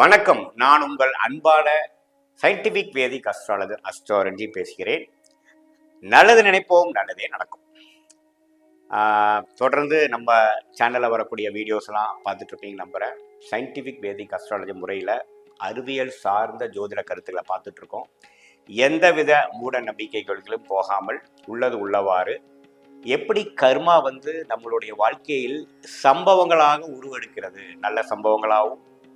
வணக்கம். நான் உங்கள் அன்பான சயின்டிபிக் வேதிக் அஸ்ட்ராலஜர் அஸ்ட்ராலஜி பேசுகிறேன். நல்லது நினைப்போம் நல்லதே நடக்கும். தொடர்ந்து நம்ம சேனலில் வரக்கூடிய வீடியோஸ்லாம் பார்த்துட்ருப்பீங்க நம்புகிறேன் சயின்டிஃபிக் வேதிக் அஸ்ட்ராலஜி முறையில் அறிவியல் சார்ந்த ஜோதிட கருத்துக்களை பார்த்துட்ருக்கோம் எந்தவித மூட நம்பிக்கைகளுக்கும் போகாமல் உள்ளது உள்ளவாறு எப்படி கர்மா வந்து நம்மளுடைய வாழ்க்கையில் சம்பவங்களாக உருவெடுக்கிறது? நல்ல சம்பவங்களாகவும்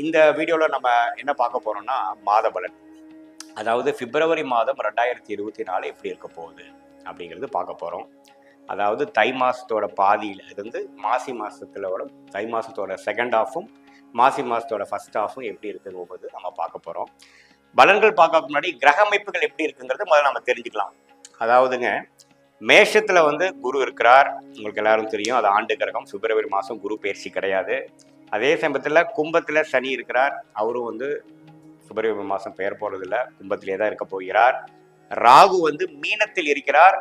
இந்த வீடியோவில் நம்ம என்ன பார்க்க போகிறோம்னா மாத பலன் அதாவது பிப்ரவரி மாதம் ரெண்டாயிரத்தி இருபத்தி நாலு எப்படி இருக்க போகுது அப்படிங்கிறது பார்க்க போகிறோம் அதாவது தை மாதத்தோட பாதியில் இருந்து மாசி மாதத்துல தை மாதத்தோட செகண்ட் ஹாஃபும் மாசி மாதத்தோட ஃபர்ஸ்ட் ஹாஃபும் எப்படி இருக்குங்கும்போது நம்ம பார்க்க போகிறோம் பலன்கள் பார்க்க முன்னாடி கிரக அமைப்புகள் எப்படி இருக்குங்கிறது முதல்ல நம்ம தெரிஞ்சுக்கலாம். அதாவதுங்க மேஷத்தில் வந்து குரு இருக்கிறார். உங்களுக்கு எல்லாரும் தெரியும் அது ஆண்டு கிரகம். பிப்ரவரி மாதம் குரு பயிற்சி கிடையாது. அதே சமயத்தில் கும்பத்தில் சனி இருக்கிறார். அவரும் வந்து பிப்ரவரி மாதம் பெயர் போகிறதில்ல கும்பத்திலே தான் இருக்க போகிறார். ராகு வந்து மீனத்தில் இருக்கிறார்.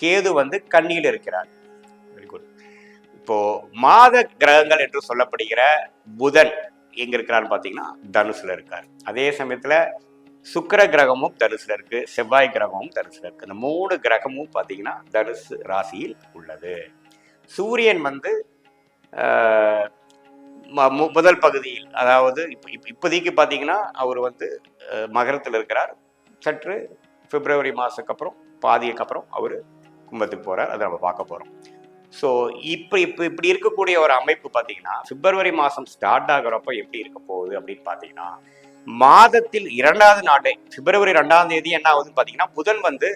கேது வந்து கண்ணியில் இருக்கிறார். வெரி குட் இப்போ மாத கிரகங்கள் என்று சொல்லப்படுகிற புதன் எங்க இருக்கிறான்னு பார்த்தீங்கன்னா தனுசுல இருக்கார். அதே சமயத்துல சுக்கிர கிரகமும் தனுசுல இருக்கு. செவ்வாய் கிரகமும் தனுசுல இருக்கு. இந்த மூணு கிரகமும் பார்த்தீங்கன்னா தனுசு ராசியில் உள்ளது. சூரியன் வந்து முதல் பகுதியில் அதாவது இப்போ இப்போதைக்கு பார்த்தீங்கன்னா அவர் வந்து மகரத்தில் இருக்கிறார். சற்று பிப்ரவரி மாதத்துக்கு அப்புறம் பாதிக்கு அப்புறம் அவர் கும்பத்துக்கு போகிறார் அதை நம்ம பார்க்க போகிறோம் ஸோ இப்போ இப்போ இப்படி இருக்கக்கூடிய ஒரு அமைப்பு பார்த்தீங்கன்னா பிப்ரவரி மாதம் ஸ்டார்ட் ஆகிறப்ப எப்படி இருக்க போகுது அப்படின்னு பார்த்தீங்கன்னா மாதத்தில் இரண்டாவது நாளே பிப்ரவரி ரெண்டாம் தேதி என்ன ஆகுதுன்னு பார்த்தீங்கன்னா புதன் வந்து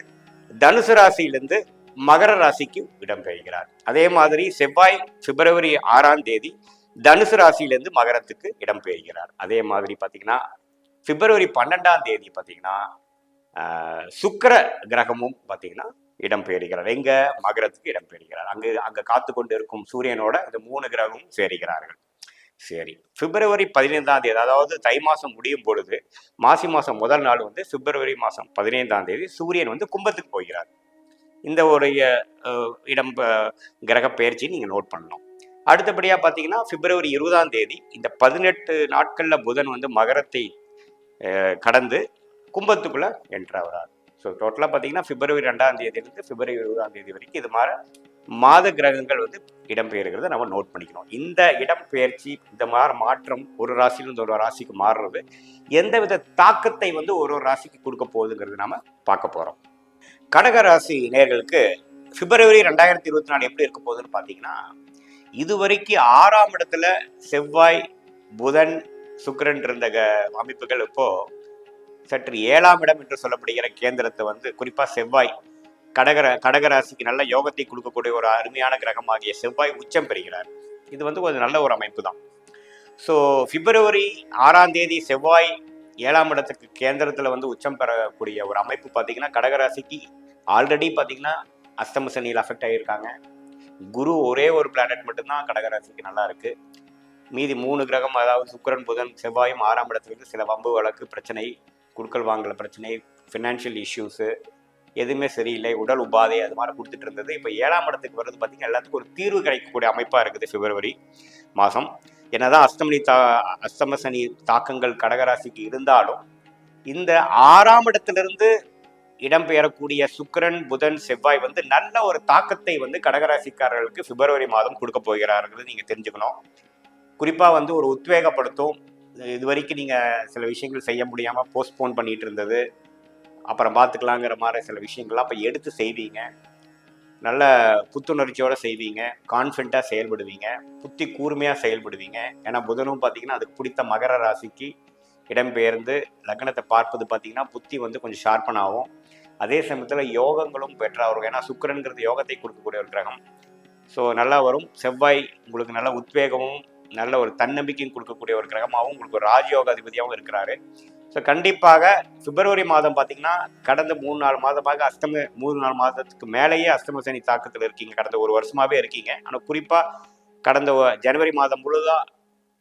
தனுசு ராசியிலிருந்து மகர ராசிக்கு இடம்பெறுகிறார் அதே மாதிரி செவ்வாய் பிப்ரவரி ஆறாம் தேதி தனுசு ராசியிலேருந்து மகரத்துக்கு இடம்பெறுகிறார் அதே மாதிரி பார்த்தீங்கன்னா பிப்ரவரி பன்னெண்டாம் தேதி பார்த்தீங்கன்னா சுக்கர கிரகமும் பார்த்தீங்கன்னா இடம்பெறுகிறார் எங்க? மகரத்துக்கு இடம்பெறுகிறார் அங்கு அங்கே காத்து கொண்டு இருக்கும் சூரியனோட அந்த மூணு கிரகமும் சேருகிறார்கள். சரி. பிப்ரவரி பதினைந்தாம் தேதி அதாவது தை மாதம் முடியும் பொழுது மாசி மாதம் முதல் நாள் வந்து பிப்ரவரி மாதம் பதினைந்தாம் தேதி சூரியன் வந்து கும்பத்துக்கு போகிறார். இந்த ஒரு இடம் கிரக பயிற்சி நீங்கள் நோட் பண்ணணும். அடுத்தபடியாக பார்த்தீங்கன்னா பிப்ரவரி இருபதாம் தேதி இந்த பதினெட்டு நாட்களில் புதன் வந்து மகரத்தை கடந்து கடந்து கும்பத்துக்குள்ள என்ட்ராகிறார் ஸோ டோட்டலாக பார்த்தீங்கன்னா பிப்ரவரி ரெண்டாம் தேதியிலிருந்து பிப்ரவரி இருபதாம் தேதி வரைக்கும் இது மாதிரி மாத கிரகங்கள் வந்து இடம்பெயர்கிறத நம்ம நோட் பண்ணிக்கணும். இந்த இடம்பெயர்ச்சி இந்த மாதிரி மாற்றம் ஒரு ராசியிலிருந்து ஒரு ராசிக்கு மாறுறது எந்தவித தாக்கத்தை வந்து ஒரு ஒரு ராசிக்கு கொடுக்க போகுதுங்கிறது நம்ம பார்க்க போகிறோம் கடக ராசி நேர்களுக்கு பிப்ரவரி ரெண்டாயிரத்தி இருபத்தி நாலு எப்படி இருக்க போகுதுன்னு பார்த்தீங்கன்னா இதுவரைக்கும் ஆறாம் இடத்துல செவ்வாய் புதன் சுக்கரன் இருந்த க- அமைப்புகள் இப்போ சற்று ஏழாம் இடம் என்று சொல்லப்படுகிற கேந்திரத்தை வந்து குறிப்பா செவ்வாய் கடகர கடகராசிக்கு நல்ல யோகத்தை கொடுக்கக்கூடிய ஒரு அருமையான கிரகமாகிய செவ்வாய் உச்சம் பெறுகிறார். இது வந்து ஒரு நல்ல ஒரு அமைப்பு தான் ஸோ பிப்ரவரி ஆறாம் தேதி செவ்வாய் ஏழாம் இடத்துக்கு கேந்திரத்தில் வந்து உச்சம் பெறக்கூடிய ஒரு அமைப்பு பார்த்தீங்கன்னா கடகராசிக்கு ஆல்ரெடி பார்த்தீங்கன்னா அஸ்தம சனியில் அஃபெக்ட் ஆகியிருக்காங்க குரு ஒரே ஒரு பிளானட் மட்டும்தான் கடகராசிக்கு நல்லா இருக்கு. மீதி மூணு கிரகம் அதாவது சுக்கரன் புதன் செவ்வாயும் ஆறாம் இடத்துல சில வம்பு வழக்கு பிரச்சனை குடுக்கல் வாங்கல பிரச்சனை ஃபினான்ஷியல் இஷ்யூஸு எதுவுமே சரியில்லை. உடல் உபாதை அது மாதிரி கொடுத்துட்டு இருந்தது. இப்போ ஏழாம் இடத்துக்கு வர்றது பார்த்திங்கன்னா எல்லாத்துக்கும் ஒரு தீர்வு கிடைக்கக்கூடிய அமைப்பாக இருக்குது பிப்ரவரி மாதம். என்னதான் அஷ்டமி தா அஷ்டம தாக்கங்கள் கடகராசிக்கு இருந்தாலும் இந்த ஆறாம் இடத்துலேருந்து இடம்பெயரக்கூடிய சுக்கரன் புதன் செவ்வாய் வந்து நல்ல ஒரு தாக்கத்தை வந்து கடகராசிக்காரர்களுக்கு பிப்ரவரி மாதம் கொடுக்க போகிறார்கள் நீங்கள் தெரிஞ்சுக்கணும். குறிப்பாக வந்து ஒரு உத்வேகப்படுத்தும். இது வரைக்கும் நீங்கள் சில விஷயங்கள் செய்ய முடியாமல் போஸ்ட்போன் பண்ணிட்டு இருந்தது. அப்புறம் பார்த்துக்கலாங்கிற மாதிரி சில விஷயங்கள்லாம் அப்போ எடுத்து செய்வீங்க. நல்ல புத்துணர்ச்சியோடு செய்வீங்க. கான்ஃபிடண்ட்டாக செயல்படுவீங்க. புத்தி கூர்மையாக செயல்படுவீங்க. ஏன்னா புதனும் பார்த்தீங்கன்னா அதுக்கு பிடித்த மகர ராசிக்கு இடம்பெயர்ந்து லக்னத்தை பார்ப்பது பார்த்தீங்கன்னா புத்தி வந்து கொஞ்சம் ஷார்ப்பன் ஆகும். அதே சமயத்தில் யோகங்களும் பெற்றா வரும் ஏன்னா சுக்கிரன்கிறது யோகத்தை கொடுக்கக்கூடிய ஒரு கிரகம். ஸோ நல்லா வரும். செவ்வாய் உங்களுக்கு நல்ல உத்வேகமும் நல்ல ஒரு தன்னம்பிக்கையும் கொடுக்கக்கூடிய ஒரு கிரகமாகவும் உங்களுக்கு ஒரு ராஜயோக அதிபதியாகவும் இருக்கிறாரு. ஸோ கண்டிப்பாக பிப்ரவரி மாதம் பார்த்தீங்கன்னா கடந்த மூணு நாலு மாதமாக அஷ்டம மூணு நாலு மாதத்துக்கு மேலேயே அஷ்டம சனி தாக்கத்தில் இருக்கீங்க. கடந்த ஒரு வருஷமாகவே இருக்கீங்க. ஆனால் குறிப்பாக கடந்த ஜனவரி மாதம் முழுதாக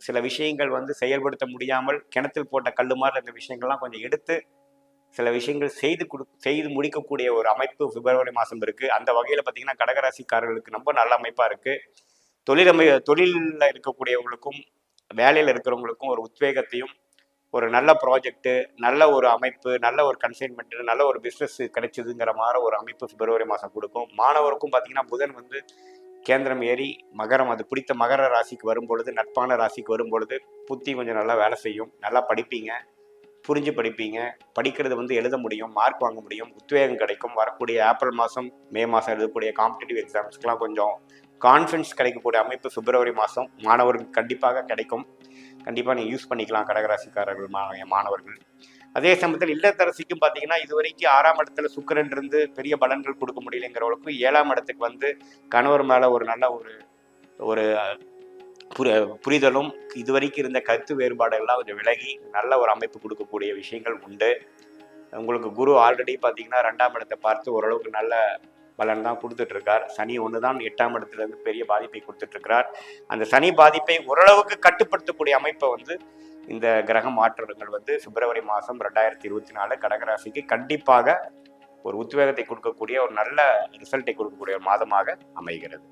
சில விஷயங்கள் வந்து செயல்படுத்த முடியாமல் கிணத்தில் போட்ட கல் மாதிரி இருந்த விஷயங்கள்லாம் கொஞ்சம் எடுத்து சில விஷயங்கள் செய்து கொடு செய்து முடிக்கக்கூடிய ஒரு அமைப்பு பிப்ரவரி மாதம் இருக்குது அந்த வகையில் பார்த்தீங்கன்னா கடகராசிக்காரர்களுக்கு ரொம்ப நல்ல அமைப்பாக இருக்குது தொழிலமை தொழிலில் இருக்கக்கூடியவங்களுக்கும் வேலையில் இருக்கிறவங்களுக்கும் ஒரு உத்வேகத்தையும் ஒரு நல்ல ப்ராஜெக்ட்டு நல்ல ஒரு அமைப்பு நல்ல ஒரு கன்சைன்மெண்ட்டு நல்ல ஒரு பிஸ்னஸ் கிடைச்சதுங்கிற மாதிரி ஒரு அமைப்பு பிப்ரவரி மாதம் கொடுக்கும். மாணவருக்கும் பார்த்தீங்கன்னா புதன் வந்து கேந்திரம் ஏறி மகரம். அது பிடித்த மகர ராசிக்கு வரும் பொழுது நட்பான ராசிக்கு வரும் பொழுது புத்தி கொஞ்சம் நல்லா வேலை செய்யும். நல்லா படிப்பீங்க. புரிஞ்சு படிப்பீங்க. படிக்கிறது வந்து எழுத முடியும் மார்க் வாங்க முடியும். உத்வேகம் கிடைக்கும். வரக்கூடிய ஏப்ரல் மாதம் மே மாதம் எழுதக்கூடிய காம்படிட்டிவ் எக்ஸாம்ஸ்க்குலாம் கொஞ்சம் கான்ஃபிடன்ஸ் கிடைக்கக்கூடிய அமைப்பு பிப்ரவரி மாதம் மாணவர்களுக்கு கண்டிப்பாக கிடைக்கும். கண்டிப்பாக நீங்கள் யூஸ் பண்ணிக்கலாம் கடகராசிக்காரர்கள் மா மாணவர்கள். அதே சமயத்தில் இல்லத்தரசிக்கும் பார்த்தீங்கன்னா இது வரைக்கும் ஆறாம் இடத்துல சுக்கரன் இருந்து பெரிய பலன்கள் கொடுக்க முடியலைங்கிறவங்களுக்கும் ஏழாம் இடத்துக்கு வந்து கணவர் மேலே ஒரு நல்ல ஒரு ஒரு புரி புரிதலும் இதுவரைக்கும் இருந்த கருத்து வேறுபாடெல்லாம் கொஞ்சம் விலகி நல்ல ஒரு அமைப்பு கொடுக்கக்கூடிய விஷயங்கள் உண்டு. உங்களுக்கு குரு ஆல்ரெடி பார்த்தீங்கன்னா ரெண்டாம் இடத்தை பார்த்து ஓரளவுக்கு நல்ல பலன் தான் கொடுத்துட்ருக்கார். சனி ஒன்று தான் எட்டாம் இடத்துல இருந்து பெரிய பாதிப்பை கொடுத்துட்ருக்கிறார். அந்த சனி பாதிப்பை ஓரளவுக்கு கட்டுப்படுத்தக்கூடிய அமைப்பை வந்து இந்த கிரக மாற்றங்கள் வந்து பிப்ரவரி மாதம் ரெண்டாயிரத்தி இருபத்தி நாலு கடகராசிக்கு கண்டிப்பாக ஒரு உத்வேகத்தை கொடுக்கக்கூடிய ஒரு நல்ல ரிசல்ட்டை கொடுக்கக்கூடிய ஒரு மாதமாக அமைகிறது.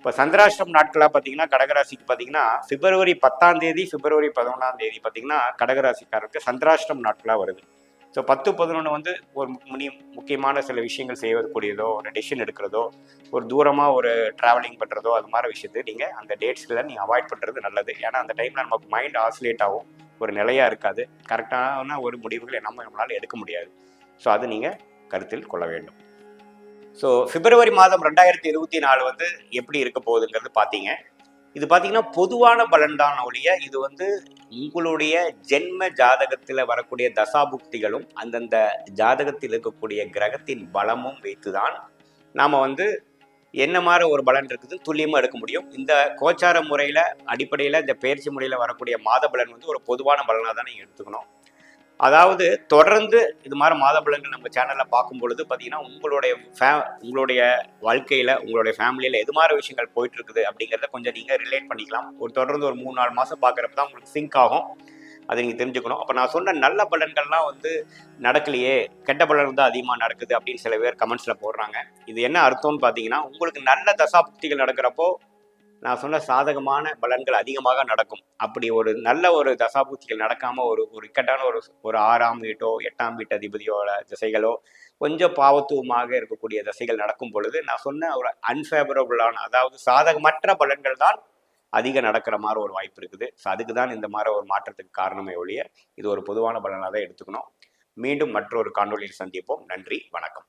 இப்போ சந்திராஷ்டிரம் நாட்களாக பார்த்தீங்கன்னா கடகராசிக்கு பார்த்தீங்கன்னா பிப்ரவரி பத்தாம் தேதி பிப்ரவரி பதினொன்றாம் தேதி பார்த்தீங்கன்னா கடகராசிக்காரருக்கு சந்திராஷ்டிரம் நாட்களாக வருது. ஸோ பத்து பதினொன்று வந்து ஒரு முனி முக்கியமான சில விஷயங்கள் செய்வதற்குரியதோ ஒரு டெசிஷன் எடுக்கிறதோ ஒரு தூரமாக ஒரு ட்ராவலிங் பண்ணுறதோ அது மாதிரி விஷயத்தை நீங்கள் அந்த டேட்ஸில் நீங்கள் அவாய்ட் பண்ணுறது நல்லது. ஏன்னா அந்த டைமில் நமக்கு மைண்ட் ஆசிலேட் ஆகும். ஒரு நிலையாக இருக்காது. கரெக்டான ஒரு முடிவுகளை நம்ம நம்மளால் எடுக்க முடியாது. ஸோ அது நீங்கள் கருத்தில் கொள்ள வேண்டும். ஸோ பிப்ரவரி மாதம் ரெண்டாயிரத்தி இருபத்தி நாலு வந்து எப்படி இருக்க போகுதுங்கிறது பார்த்தீங்க. இது பார்த்தீங்கன்னா பொதுவான பலன் தான் ஒழிய இது வந்து உங்களுடைய ஜென்ம ஜாதகத்தில் வரக்கூடிய தசாபுக்திகளும் அந்தந்த ஜாதகத்தில் இருக்கக்கூடிய கிரகத்தின் பலமும் வைத்துதான் நாம் வந்து என்ன மாதிரி ஒரு பலன் இருக்குது துல்லியமாக எடுக்க முடியும். இந்த கோச்சார முறையில் அடிப்படையில் இந்த பயிற்சி முறையில் வரக்கூடிய மாத பலன் வந்து ஒரு பொதுவான பலனாக தான் நீங்கள் எடுத்துக்கணும். அதாவது தொடர்ந்து இது மாதிரி மாத பலன்கள் நம்ம சேனலில் பார்க்கும் பொழுது பார்த்தீங்கன்னா உங்களுடைய ஃபே உங்களுடைய வாழ்க்கையில் உங்களுடைய ஃபேமிலியில் எது மாதிரி விஷயங்கள் போயிட்டு இருக்குது அப்படிங்கிறத கொஞ்சம் நீங்கள் ரிலேட் பண்ணிக்கலாம். ஒரு தொடர்ந்து ஒரு மூணு நாலு மாதம் பார்க்குறப்ப தான் உங்களுக்கு சிங்க் ஆகும். அதை நீங்கள் தெரிஞ்சுக்கணும். அப்போ நான் சொன்ன நல்ல பலன்கள்லாம் வந்து நடக்கலையே கெட்ட பலன் தான் அதிகமாக நடக்குது அப்படின்னு சில பேர் கமெண்ட்ஸில் போடுறாங்க. இது என்ன அர்த்தம்னு பார்த்தீங்கன்னா உங்களுக்கு நல்ல தசாப்திகள் நடக்கிறப்போ நான் சொன்ன சாதகமான பலன்கள் அதிகமாக நடக்கும். அப்படி ஒரு நல்ல ஒரு தசாபூர்த்திகள் நடக்காம ஒரு ஒரு இக்கட்டான ஒரு ஒரு ஆறாம் வீட்டோ எட்டாம் வீட்டு அதிபதியோட திசைகளோ கொஞ்சம் பாவத்துவமாக இருக்கக்கூடிய திசைகள் நடக்கும் பொழுது நான் சொன்ன ஒரு அன்ஃபேவரபுளான அதாவது சாதகமற்ற பலன்கள் தான் அதிகம் நடக்கிற மாதிரி ஒரு வாய்ப்பு இருக்குது. ஸோ அதுக்கு தான் இந்த மாதிரி ஒரு மாற்றத்துக்கு காரணமே ஒழிய இது ஒரு பொதுவான பலனாக தான் எடுத்துக்கணும். மீண்டும் மற்றொரு காணொலியில் சந்திப்போம். நன்றி வணக்கம்.